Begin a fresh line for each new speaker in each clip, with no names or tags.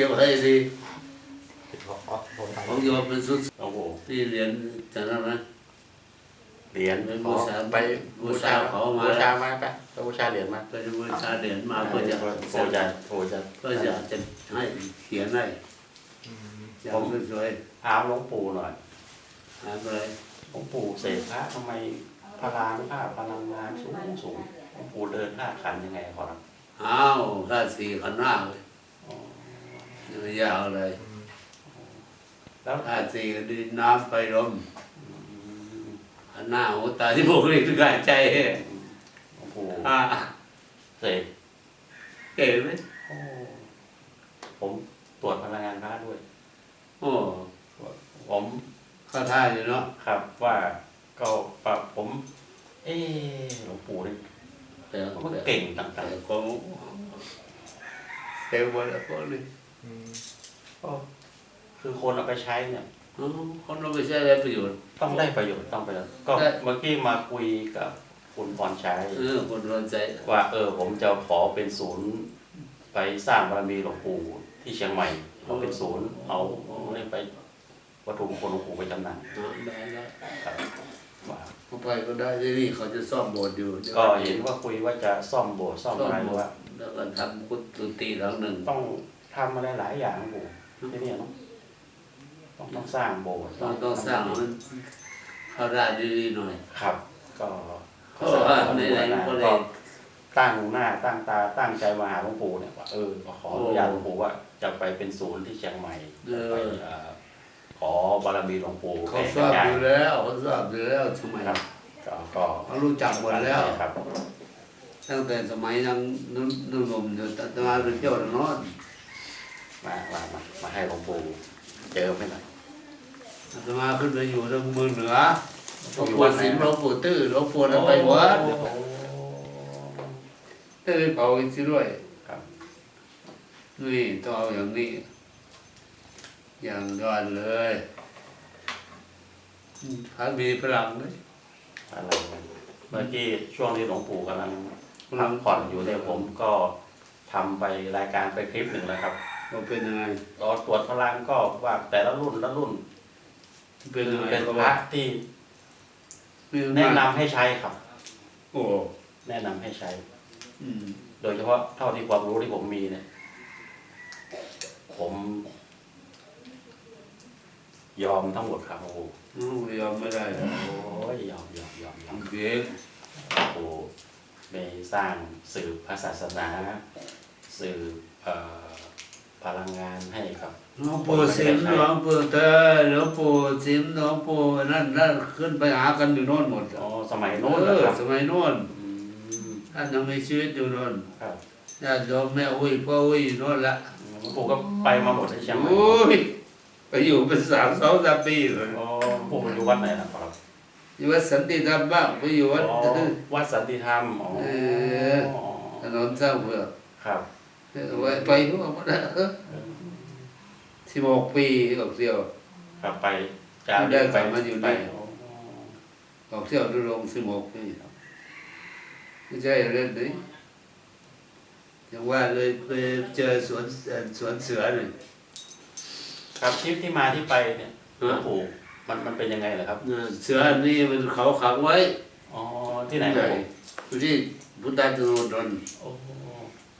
ก็บให้ดี
ขอขอผมทำ
ของโยมเป็นสุด
โอ้โห
ที่เรียนจากนั้นนะ
เหรียญ
เป็น
ข
บู
อ
ชา
ไป
บูชาเขามา
บูชามาไปไปบูชาเหรียญมา
ไปบูชาเหรียญมาเพื่อจะ
โอ้จะโอ้จะ
เพื่อจะจะให้เขียนให้อย่างสวย
ถามหลวงปู่หน่อย
ๆหาอะไร
หลวงปู่เสกพระทำไมพลานภาพพลังงานสูงสูงหลวงปู่เดินท่าขันยังไงขอรับ
อ้าวข้าสี่ขันหน้าเลย ยังไม่ยาวเลย
แล้ว
ข้าสี่ก็ดินน้ำไฟลมขันหน้าหัวตาที่พวกนี้คือกายใจ
หลวงปู่
อ่า
เสก
เก๋ไหม
โอ้ผมตรวจพลังงานพระด้วย
โอ้
ผม
เข้าท่าอยู่เนาะ
ครับ ว่าก็ปรับผม เออหลวงปู่นี่
แต่
มันเก่งต่าง
แต่ของเต็มหมดแล้วพวกนี้
อืม
ๆก็ คือคนเอาไปใช้เนี่ย
อ๋อคนเราไม่ใช่ได้ประโยชน์
ต้องได้ประโยชน์ต้องประโยชน์ก็
ได้
เมื่อกี้มาคุยกับคุณพรชัย
เออคนรนใจ
ว่าเออผมจะขอเป็นศูนย์ ไปสร้างบารมีหลวงปู่ที่เชียงใหม่เอาเป็นศูนย์เอาเนี่ยไปวัตถุมงคลหลวงปู่ไปจำหน่าย
อ๋อได้แล้ว
ครับว่า
เข้าไปก็ได้ที่นี่เขาจะซ่อมโบสถ์อยู่
ก็เห็นว่าคุยว่าจะซ่อมโบสถ์ซ่อม
ซ่อม
อะไร
โบ
หรือ
ส
ว่า
ถ์แล้วก็ทำกุฏิหลังหนึ่ง
ต้อง ทำอะไรหลายอย่างหลวงปู่ที่เนี่ยเนาะต้องต้องสร้างโบสถ์
ต้องต้องสร้างให้มันเข้าได้ดีๆหน่อย
ครับ ก็
เพราะว่าในไหนๆก็เลย
ก็ตั้งหน้าตั้งตาตั้งใจมาหาหลวงปู่เนี่ยว่าเออขออนุญาตหลวงปู่ว่าจะไปเป็นศูนย์ที่เชียงใหม่
เอ
จะไป
อ
เอ่อขอบารมีหลวงปู่
เขาทราบอยู่แล้วเขาทราบอยู่แล้วทำไม
ครับก็ก็
เขารู้จักหมดแล้ว
ครับ
ตั้งแต่สมัยยังนุ่นนุ่มๆอยู่ตอนมาเป็นเจ้าโนอน
มามามามาให้หลวงปู่เจอไปหน่อย
อาตมาขึ้นไปอยู่ทางเมืองเหนือหลวงปู่สิงห์หลวงปู่ตื้อหลวงปู่นั้นไปวัด
โอ้โห
ตื้อเผาอีกทีด้วย
ครับ
นี่ต้องเอาอย่างนี้ อย่างยอดเลยอืมถ้ามีพลังไหม
อะไรนะเมื่อกี้ช่วงที่หลวงปู่กำลังพักผ่อนอยู่เนี่ยผมก็ทำไปรายการไปคลิปหนึ่งแล้วครับ
ว่าเป็นยังไง
รอตรวจพลังก็ว่าแต่ละรุ่นละรุ่น
เป็นยังไง
เป็น
ก็
พ
ว่า
ระที่
มีอำ
แนะ
นาจ
นำให้ใช้ครับ
โอ้
แนะนำให้ใช้
อืม
โดยเฉพาะเท่าที่ความรู้ที่ผมมีเนี่ย ผมยอมทั้งหมดครับโอ้โห
อ้าวยอมไม่ได้หรอก
โอ้ยยอมยอมยอมยอม
เบียก
โอ้โหได้สร้างสืบพระศาสนา สืบเอ่อ พลังงานให้กับ
หลวงปู่สิมหลวงปู่เตยหลวงปู่สิมหลวงปู่นั่นนั่นขึ้นไปหากันอยู่โน่นหมด
อ๋อสมัย
เอ
โน้น
อ
นะครับ
สมัยโน่น
อืม
ท่านยังมีชีวิตอยู่โน่น
ครับ
ญาติโยมแม่อุ้ยพ่ออุ้ยอยู่โน่นละ
หลวงปู่ก็ไปมาหมดที่เชียงใหม่
โอ้ยไปอยู่เป็นสามสองสามปีเลย
อ๋อหลวงปู่อยู่วัดไหนนะครับ
อยู่วัดสันติธรรมบ้างไปอยู่วัด
อ๋อวัดสันติธรรมอ๋อ
เออถนนสร้างเพื่อ
ครับ
ไว้ไปทั่วหมดแล้วสิบหกปีออกเที่ยว
กลับไปจา
ที่ได้กลับมาอยู่นี่
ไปอ๋อ
ออกเที่ยวดูลงสิบหกปีไม่ใช่เล่นนี่อย่างว่าเลยไปเจอสวนเอ่อสวนเสือเลย
ครับทริปที่มาที่ไปเนี่ยหล
ฮะ
วงปู่มันมันเป็นยังไงเหรอครับ
น่ะเสืออันนี้มันเขาขังไว้
อ๋อที่ไหนครับผม
อยู่ที่พุทธาตุนนท์
โอ้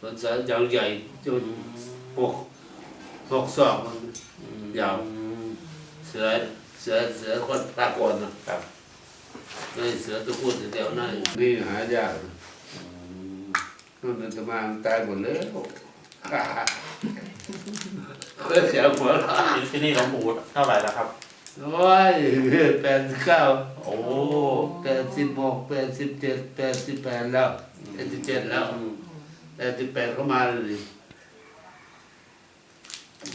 สวนเสืออย่างใหญ่จนหกหกศอกมันยาว
อืม
เสือเสือเสือคนตากอนนะครับไม่ใช่เสือตัวพูดเดียวนั่นนี่หายากนะ
อืม
นู่นนั่นตะมางตายหมดแล้วเพื่อเสียหัวเราะ
ที่ที่นี่หลวงปู่เท่าไหร่แล้วครับ
โอ้ยแปดสิบเก้า
โอ้
แปดสิบหกแปดสิบเจ็ดแปดสิบแปดแล้วแปดสิบเจ็ดแล้ว
อืม
แปดสิบแปดเข้ามาเลยดิ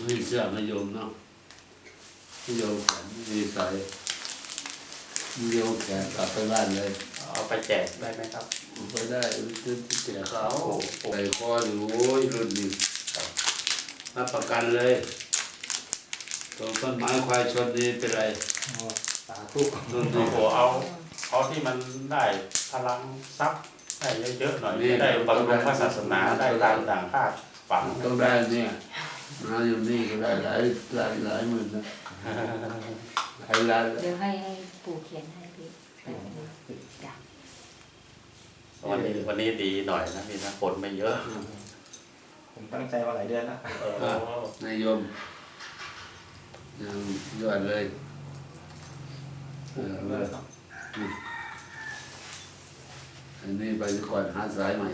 มีเสื้อมาโยมเนาะมาโยมแขนมีใส่มาโยมแขนกลับไปบ้านเลย
เอาไปแจกได้ไหมครับ
ไปได้ซื้อที่เสียเขา
โอ้โห
ใส่คออยู่โอ้ยรุ่นนี้รับประกันเลยตรงต้นไม้ควายชนนี่เป็นไร
อ๋อสาธุ
รุ่น
โอ้
นี้
โหเอาเอาที่มันได้พลังทรัพย์ ได้เยอะๆหน่อย
นี่
ได้บำรุงพระศาสนาได้ตามต่างคาดฝัง
ต้องได้เนี่ยมาอยู่นี่ก็ได้หลายหลายหลายหมื่นนะหลายล้านแล้ว
เดี๋ยวให้ให้ปู่เขียนให้พี่แป๊บนึงจ้ะ
วันนี้วันนี้ดีหน่อยนะพี่นะฝนไม่เยอะ
ผมตั้งใจมาหลายเดือนแล้ว
เออนา
ยโยมยังยอดเลยเออ
เลิกเนาะ
อันนี้ไปก่อนหาสายใหม่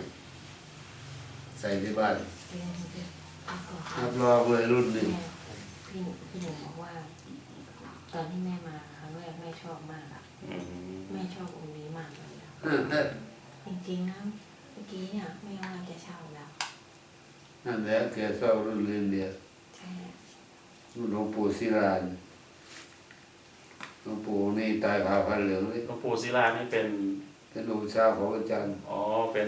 ใส่ที่บ้าน
เดี๋ยวเดี๋ยวเอาก่อน
รับรองเลยรุ่นหนึ่ง
แม่พี่พี่หนุ่มบอกว่า ตอนที่แม่มาครั้งแรกแม่ชอบมากอะ
อืม
แม่ชอบองค์นี้มากเลยอะ
เออเออ
จริงๆนะเมื่อกี้เนี่ยแม่ว่าจะเช่าแล้ว
นั่นแหละแกชอบรุ่นเรียนเดียว
ใช่
รุ่นหลวงปู่ศิรานหลวงปู่นี่ตายผ่าพันเหลืองเลย
หลวงปู่ศิลานี่เป็น
เป็นลูกชายของอาจารย์
อ๋อ เป็น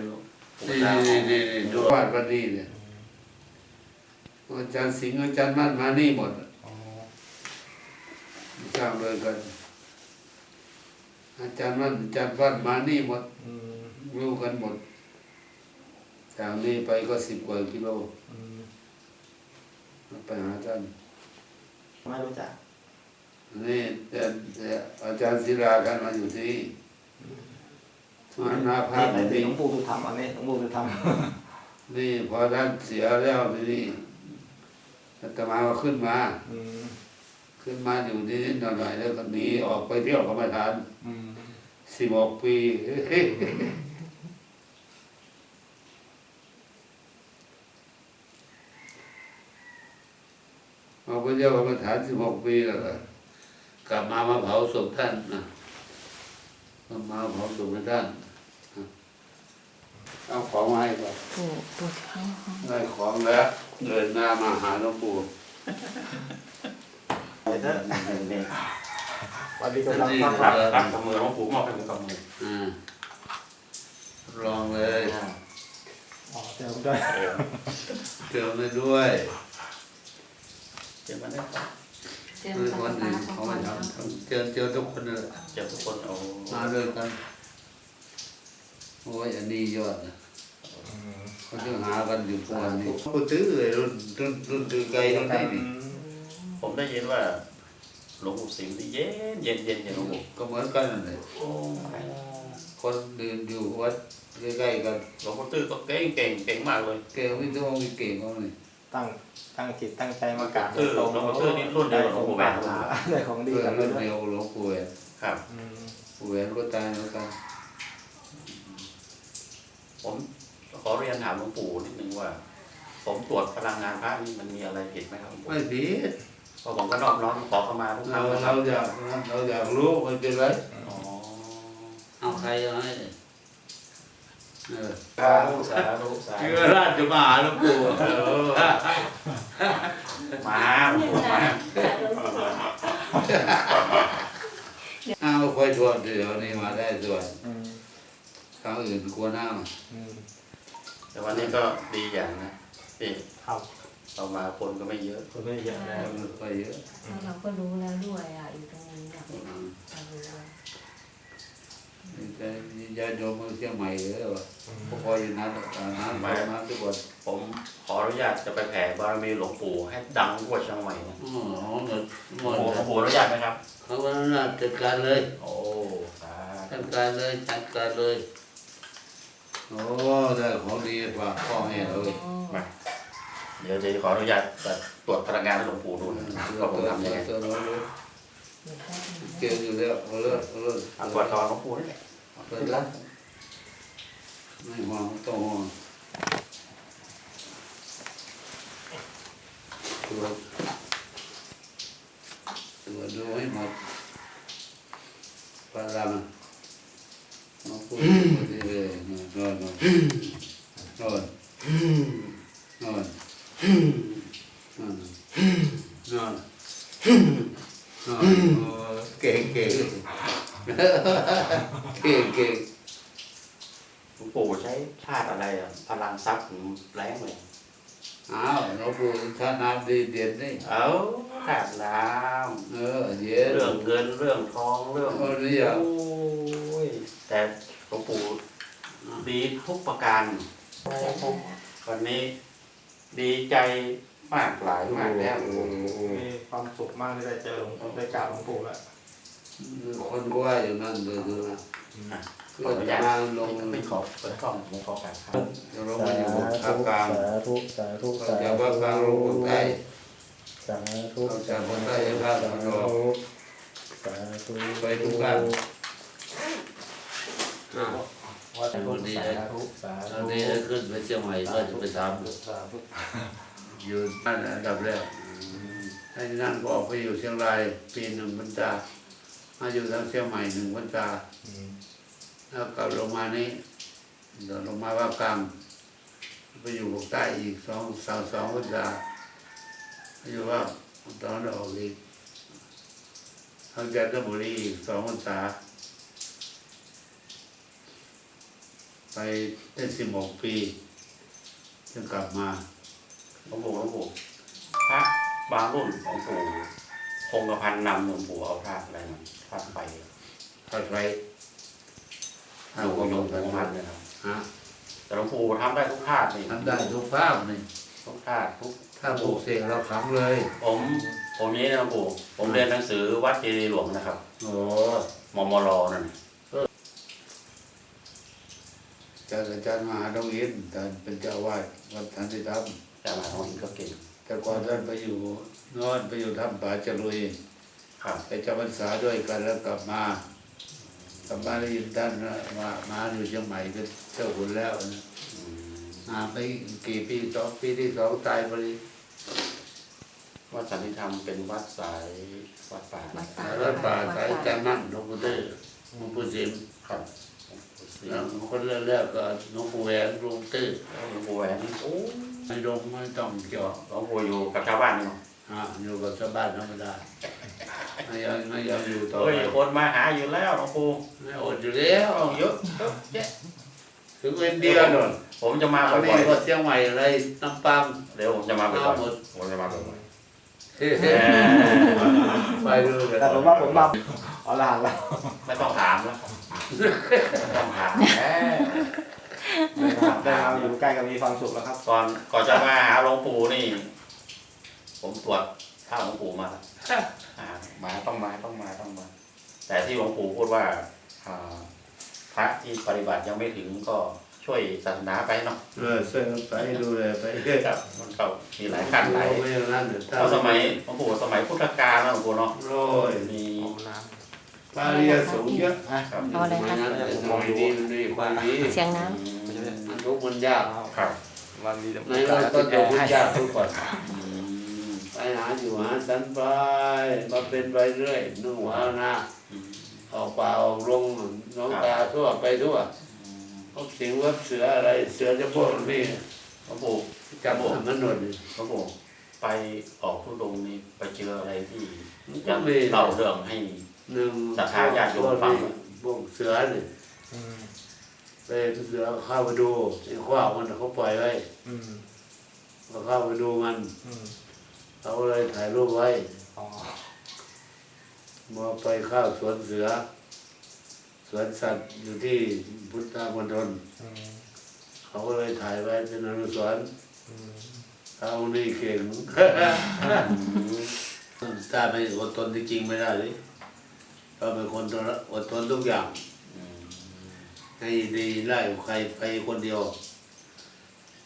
ปู่
นี่
เจ้า
นี่นี่นี่ดูวาดวันนี้เนี่ยอาจารย์สิงห์อาจารย์มั่นมานี่หมด
อ๋อ
สร้างเลยกัน อาจารย์มั่นอาจารย์วัดมานี่หมด
อืม
รู้กันหมดจากนี้ไปก็สิบกว่ากิโล
อืม
ไปหาท่าน
ไม่รู้จัก
นี่แต่แต่อาจารย์ศิลากันมาอยู่ที่นี่มาหน้าพระ
ที่ไหน
ที่
ที่
นี่
หลวงปู่สุธรรมอันนี้หลวงปู่สุธรรม
นี่พอท่านเสียแล้วที่นี่อาตมาก็ขึ้นมา
อืม
ขึ้นมาอยู่ที่นี่หน่อยๆแล้วก็หนีออกไปเที่ยวกรรมฐาน
อืม
สิบหกปีออกไปเที่ยวกรรมฐานสิบหกปีแล้วก็กลับมามาเผาศพท่านนะ มาเผาศพให้ท่านนะเอาของมาให้ก่อน
ปู่ปู่เขาเขา
ได้ของแล้วเดินหน้ามาหาหลวงปู่
ไปเถอะ
นี่
วันนี้กำลัง
นี่
พัก
ค
ผ่
รั
อบน
รับกับมือหลวงปู่มอบให้ผมกับมือ
อ่าลองเลย
อ๋อเจอผมด้วย
เออ
เจอเลยด้วย
เจ็บมันได้ครับ
เจอ
คือ
ตา
คน
ตา
อื่น
ของ
เขาไม่
น
ทำเจอเจอทุกคนเลย
เจ็บทุกคนเอา
มาด้วยกันโอ้ยอันนี้ยอดนะเขาจะหากันอยู่ทุกวันนี้เขาตื้อเลยรุ่นรุ่นรุ่นตื้อไกลรุ่นนี้นี่
ผมได้ยินว่า หลวงปู่สิงห์ที่เย็นเย็นเย็นเย็นหลวงปู่
ก็เหมือนกันนั่นแหละคนเดินอยู่วัดใกล้ๆกัน
หลวงปู่ตื้อก็เก่งเก่งเก่งมากเลย
แกวิทยาเก่งเขาเลย
ตั้งตั้งจิตตั้งใจมากราบ
คือหลวงปู่ตื้อนี่รุ่นเดียวกับหลวงปู่แหวน
ได้ของดี
เพื่อ
กัน
รุ่น
ด้วย
เดียวหลวงปู่แหวน
ครับ
อืม
ปู่แหวนก็ตายแล้วกัน
ผมขอเรียนถามหลวงปู่นิดนึงว่า ผมตรวจพลังงานพระนี่มันมีอะไรผิดไหมครับหลวงปู่
ไม่ผิด
เพราะผมก็นอบน้อมขอเข้ามาทุกค
เรา
รั้งนะค
เรา
รับ
อยากเราอยากรู้ไม่เป็นไร
อ๋อ
เอาใครเอาให้เออ
สาธุสาธุสา
เชื่
ธุ
อราชมาหาหลวงปู่
เออ มาหลวงปู่มา
เอาค่อยทวนเดี๋ยวนี้มาได้ส่วน
อืม
ครั้งอื่นกลัวหน้า
อืม
แต่วันนี้ก็ดีอย่างนะที่
ครับ
เรามาคนก็ไม่เยอะ
คนไม่เยอะแล้ว
ไปเยอะ
แล้วเราก็รู้แล้วด้วยอะอยู่ตรงนี้แบบเรารู้แล้ว
แต่ญาติโยมเมืองเชียงใหม่เยอะว่ะพออยู่นั้นน้ำมาน้ำทุกคน
ผมข ออนุญาตจะไปแผ่บารมีหลวงปู่ให้ดังทั่วเชียงใหม่นะ
อ๋อหมดหม
หลวง
ด
ปู่หลวงปู่อนุญาตไหมครับ
เขาว่าน่าจัดการเลย
โอ้สาธุ
จัดการเลยจัดการเลยโอ้ได้ของดีกว่าพ่อแม่เลย
มาเดี๋ยวจะขออนุญาตจะตรวจพลังงานให้หลวงปู่ดูนะว่าผมทำยังไง
ตัวเราเลย
เดี๋ยวแป๊บนึง
เกี่ยวอยู่แล้วเอาเลยเอาเลย
เอาตรวจตอนหลวงปู่นี่แหละ
เปิดละไม่ห่วงต้องห่วง ตัวตัวดูให้หมดปลาลังน้องพูดดีเลยนอนนอนนอนนอนนอนนอนนอนเก่งเก่งเก่งเก่ง
หลวงปู่ใช้ธาตุอะไรอะพลังทรัพย์แรงเลย
อ้าวหลวงปู่ถ้าน้ำดีเด่นนี่
เอาธาตุน้
เออเย็ำน
เรื่องเงินเรื่องทองเรื่อง
เออนี่อะ
โอ้ยแต่หลวงปู่ดีทุกประการวันนี้ดีใจมากหลายมากแล้ว
โอ้โห
มีความสุขมากที่ได้เจอหลวงปู่ได้กราบหลวงปู่แล้ว
คนก็ว่าอย่างนั้นเลยดูนะ
ขออนุญาต
มาลง
ไม่ขอบเปิดกล้องผมขอการครับ
ลงมาอยู่ภาคกลาง
สาธุสาธุ
เขาจะภาคกลางลงคนใต้
สาธุ
เขาจะคนใต้ภาคตะวันออก
สาธุ
ไปทุกบ้านอ่า
วัดสาธุสาธุสา
ตอน
ธุ
นี้ได้ขึ้นไปเชียงใหม่ก็จะไป
สาธุ
อยู่บ้านอันดับแรกไอ้นั่นก็ออกไปอยู่เชียงรายปีหนึ่งพรรษามาอยู่ทางเชียงใหม่หนึ่งพรรษา
อืม
แล้วกลับลงมานี้เดี๋ยวลงมาภาคกลางไปอยู่ภาคใต้อีกสองสาวสองพรรษาไปอยู่ว่าตอนออกอีกทางจันทบุรีอีกสองพรรษาไปได้สิบหกปีจึงกลับมา
หลวงปู่หลวงปู่พระบางรุ่นหลวงปู่คงกระพันนำหลวงปู่เอาธาตุอะไรมาธาตุไฟ
ถ้าใคร
หลวงปู่ยงคงพันเนี่ยครับ
ฮะ
แต่หลวงปู่ทำได้ทุกธาตุนี่
ทำได้ทุกภาพนี่
ทุกธาตุทุก
ถ้าปลูกเสกเราขังเลย
ผมผมนี้นะหลวงปู่ผมเรียนหนังสือวัดเจดีย์หลวงนะครับ
โอ้
มมรนั่น
อาจารย์อาจารย์มหาดงอินท่านเป็นเจ้าอาวาดวัดทันติธรรม
จะมาท้องอินก็เก่ง
แต่ก่อนท่านไปอยู่นอนไปอยู่ถ้ำป่าจรุย
ครับ
ไปจำพรรษาด้วยกันแล้วกลับมา กลับมาได้ยินท่านนะมามาอยู่เชียงใหม่เป็นเจ้าคุณแล้วนะ
อืม
มาไปกี่ปีสองปีที่สองตายพอดี
วัดสันติธรรมเป็นวัดสายวัดป่า
วัดป่า
แล้วป่าสายจันนั่นหลวงปู่เต้หลวงปู่สิม
ครับ
แล้วคนแรกๆก็หลวงปู่แหวนหลวงตื้อ
หลวงปู่แหวนโอ้
ไม่ลงไม่ต้องเกี่ยว
หลวงปู่อยู่กับชาวบ้านนี่เนาะ
อ่าอยู่กับชาวบ้านธรรมดา ไม่ยอมไม่ยอมอยู่ต่อ
เฮ้ย
ไป
คนมาหาอยู่แล้วหลวงปู่
ไม่อดอยู่แล้ว
ต้องเยอะเยอะแยะ
ถึงเป็นเดียวหน่อย
ผมจะมา
เอา
บ่
นี่
อย
ก็เชียงใหม่อะไรน้ำปัง
ๆเดี๋ยวผมจะมาบ่
เอา
อย
หมด
ๆผมจะมาบ่อย
เฮ้
ๆแหม
ไปดูกัน
แต่ผมว่าผมมาเอาละหันแล้ว
ไม่ต้องถามแล้วไม่ต้องถามแหม
ได้มาอยู่ใกล้กับมีความสุขแล้วครับ
ก่อนก่อนจะมาหาหลวงปู่นี่ ผมตรวจ ข้าวหลวงปู่มาแล้วอ่ามาต้องมาต้องมาต้องมา แต่ที่หลวงปู่พูดว่าอ่าพระที่ปฏิบัติยังไม่ถึงก็ช่วยศาสนาไปเนาะ
เออช่วยกันไปดูเลยไปเรื่อย
ครับมันก็มีหลายขั้นหลาย
ไม่อย่างนั้นเดี๋ยว
เพราะสมัยหลวงปู่สมัยพุทธกาลนะหลวงปู่เนาะ
โอ้ย
มี
เอาน้
ปาริยสูงเยอะ
ครับ
เอาอะไร
สมั
คะ
ยนั้นแต่สมัยนี้มันมีความดี
เสียงน้
มันทุกข์มันยากำ
ครับ
วันนี้
ในเราก็จะทุกข์ยากทุกข์ก่อน
อืม
ไป หาอยู่หาสันไปมาเป็นไปเรื่อยนุ่งหัวเอาหน้า
อืม
ออกป่าออกลงน้องตาทั่วไปทั่วพวกสิงวับเสืออะไรเสือจะพวกนี่
หลวงปู่
จับหัวมันหนวดนี่
หลวงปู่ไปออกทุดงค์นี่ไปเจออะไรที่
มัน
อ
ก็
ยาก
มี
เล่าเรื่องให้
หนึ่ง
ศรัทธาญาติโยมฟัง
พวกเสือนี่
อืม
เป็นเสือเข้าไปดูไอ้ขว้าวมันเขาปล่อยไว้
อืม
ก็เข้าไปดูมัน
อืม
เขาเลยถ่ายรูปไว้
อ๋อ
มาไปเข้าวสวนเสือ สวนสัตว์อยู่ที่พุทธมณฑล
อืม
เขาก็เลยถ่ายไว้เป็นอนุสรณ์
อืม
เขานี่เก่งถ้าไม่อดทนจริงๆไม่ได้เลยเราเป็นคนอดทนทุกอย่าง
อืม
ให้ดีไล่ใครไปคนเดียว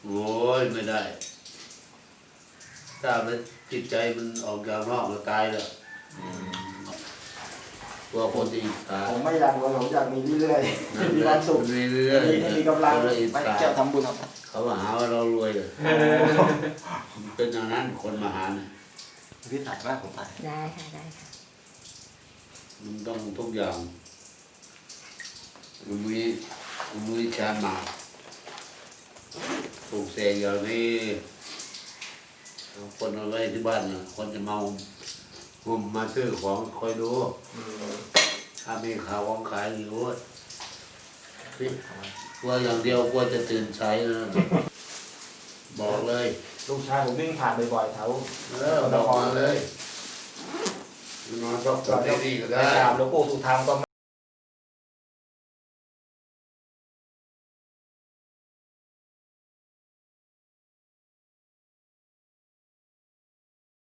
โอ้ยไม่ได้ ถ้ามัน จิตใจมันออกจากนอกมันตายแล้ว
อืม
กลัวคนจะอิจฉา
ผมไม่อยากรวยผมอยากมีเรื่อยๆมีความสุข
มีเรื่อย
มีมีกำลัง
คนละอิจ
ไม่
ฉา
เกี่ยวทำบุญครับ
เขามาหาว่าเรารวยเลยเป็นอย่างนั้นคนมาหาเนี่ย
พี่ถ่ายมากผมถ่ายำ
ได้ค่ะได้ค่ะ
มันต้องทุกอย่างมันมีมันมีชามาปลูกเสกอย่างนี้เอา คนเอาไว้ที่บ้านนะคนจะเมาผมมาซื้อของคอยดู
อืม
ถ้ามีข่าวของขายอยู่นี่กลัวอย่างเดียวกลัวจะตื่นสายนะ บอกเลย
ลูกชายผมวิ่งผ่านบ่อยๆแถว
เออบอกมาเลยนอนพักผ่อนได้ดีก็
ไป
ได้
กราบหลวงปู่สุธรรมก็